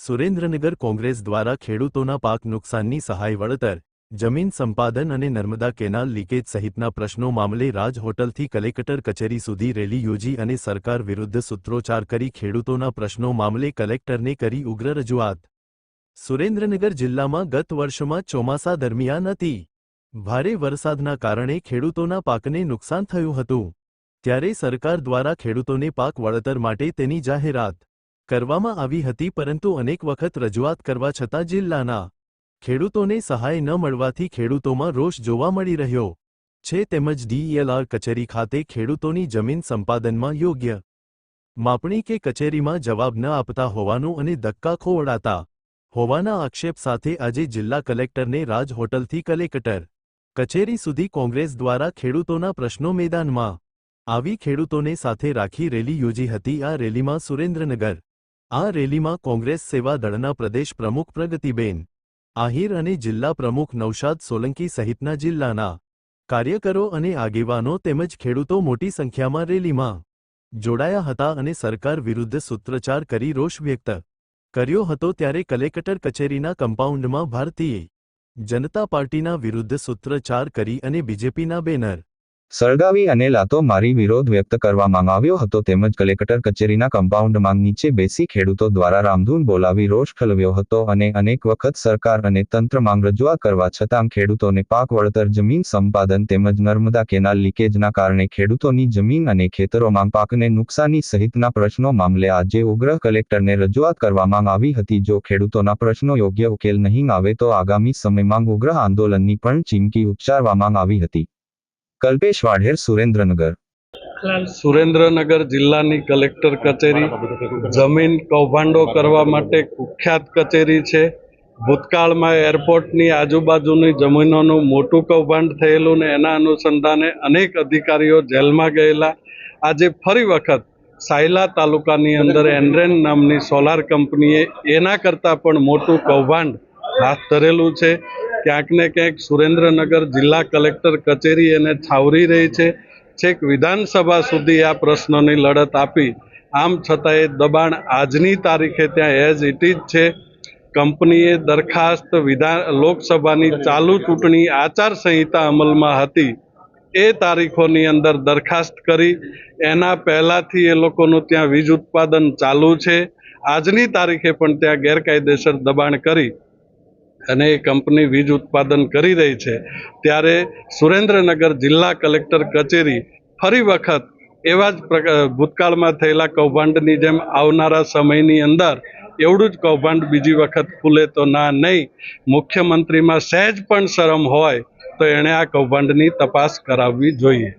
સુરેન્દ્રનગર કોંગ્રેસ દ્વારા ખેડૂતોના પાક નુકસાનની સહાય વળતર, જમીન સંપાદન અને નર્મદા કેનાલ લીકેજ સહિતના પ્રશ્નો મામલે રાજ હોટલથી કલેક્ટર કચેરી સુધી રેલી યોજી અને સરકાર વિરુદ્ધ સૂત્રોચ્ચાર કરી ખેડૂતોના પ્રશ્નો મામલે કલેક્ટરને કરી ઉગ્ર રજૂઆત. સુરેન્દ્રનગર જિલ્લામાં ગત વર્ષમાં ચોમાસા દરમિયાન હતી ભારે વરસાદના કારણે ખેડૂતોના પાકને નુકસાન થયું હતું. ત્યારે સરકાર દ્વારા ખેડૂતોને પાક વળતર માટે તેની જાહેરાત કરવામાં આવી હતી, પરંતુ અનેક વખત રજૂઆત કરવા છતાં જિલ્લાના ખેડૂતોને સહાય ન મળવાથી ખેડૂતોમાં રોષ જોવા મળી રહ્યો છે. તેમજ ડીઈએલઆર કચેરી ખાતે ખેડૂતોની જમીન સંપાદનમાં યોગ્ય માપણી કે કચેરીમાં જવાબ ન આપતા હોવાનું અને ધક્કા ખોવડાતા હોવાના આક્ષેપ સાથે આજે જિલ્લા કલેક્ટરને રાજ હોટલથી કલેક્ટર કચેરી સુધી કોંગ્રેસ દ્વારા ખેડૂતોના પ્રશ્નો મેદાનમાં આવી ખેડૂતોને સાથે રાખી રેલી યોજી હતી. આ રેલીમાં સુરેન્દ્રનગર આ રેલીમાં કોંગ્રેસ સેવા દળના પ્રદેશ પ્રમુખ પ્રગતિબેન, આહિર અને જિલ્લા પ્રમુખ નૌશાદ સોલંકી સહિતના જિલ્લાના કાર્યકરો અને આગેવાનો તેમજ ખેડૂતો મોટી સંખ્યામાં રેલીમાં જોડાયા હતા અને સરકાર વિરુદ્ધ સૂત્રચાર કરી રોષ વ્યક્ત કર્યો હતો ત્યારે કલેક્ટર કચેરીના કમ્પાઉન્ડમાં ભારતીય જનતા પાર્ટીના વિરુદ્ધ સૂત્રચાર કરી અને બીજેપીના બેનર સળગાવી અને લાતો મારી વિરોધ વ્યક્ત કરવામાં આવ્યો હતો તેમજ કલેક્ટર કચેરીના કમ્પાઉન્ડમાં નીચે બેસી ખેડૂતો દ્વારા રામધૂન બોલાવી રોષ ઠલવ્યો હતો અને અનેક વખત સરકાર અને તંત્રમાં રજૂઆત કરવા છતાં ખેડૂતોને પાક વળતર, જમીન સંપાદન તેમજ નર્મદા કેનાલ લીકેજના કારણે ખેડૂતોની જમીન અને ખેતરોમાં પાકને નુકસાની સહિતના પ્રશ્નો મામલે આજે ઉગ્ર કલેક્ટરને રજૂઆત કરવામાં આવી હતી. જો ખેડૂતોના પ્રશ્નો યોગ્ય ઉકેલ નહીં આવે તો આગામી સમયમાં ઉગ્ર આંદોલનની પણ ચીમકી ઉચ્ચારવામાં આવી હતી. કલ્પેશ વાઢેર, સુરેન્દ્રનગર. સુરેન્દ્રનગર જિલ્લાની કલેક્ટર કચેરી, જમીન કૌભાંડો કરવા માટે કુખ્યાત કચેરી છે. ભૂતકાળમાં એરપોર્ટની આજુબાજુની જમીનોનું મોટું કૌભાંડ થયેલું ને એના અનુસંધાને અનેક અધિકારીઓ જેલમાં ગયેલા. આજે ફરી વખત સાયલા તાલુકાની અંદર એન્ડ્રેન નામની સોલાર કંપનીએ એના કરતાં પણ મોટું કૌભાંડ હાથ ધરેલું છે. ક્યાંક ને ક્યાંક સુરેન્દ્રનગર જિલ્લા કલેક્ટર કચેરી એને છાવરી રહી છે. છેક વિધાનસભા સુધી આ પ્રશ્નોની લડત આપી. આમ છતાં એ દબાણ આજની તારીખે ત્યાં એઝ ઇટ ઇઝ છે. કંપનીએ દરખાસ્ત વિધાન લોકસભાની ચાલુ ચૂંટણી આચારસંહિતા અમલમાં હતી. એ તારીખોની અંદર દરખાસ્ત કરી. એના પહેલાંથી એ લોકોનું ત્યાં વીજ ઉત્પાદન ચાલુ છે. આજની તારીખે પણ ત્યાં ગેરકાયદેસર દબાણ કરી. અને એ કંપની વીજ ઉત્પાદન કરી રહી છે, ત્યારે સુરેન્દ્રનગર જિલ્લા કલેક્ટર કચેરી ફરી વખત એવા જ ભૂતકાળમાં થયેલા કૌભાંડની જેમ આવનારા સમયની અંદર એવડું જ કૌભાંડ બીજી વખત ખુલે તો ના નહીં. મુખ્યમંત્રીમાં સહેજ પણ શરમ હોય તો એણે આ કૌભાંડની તપાસ કરાવવી જોઈએ.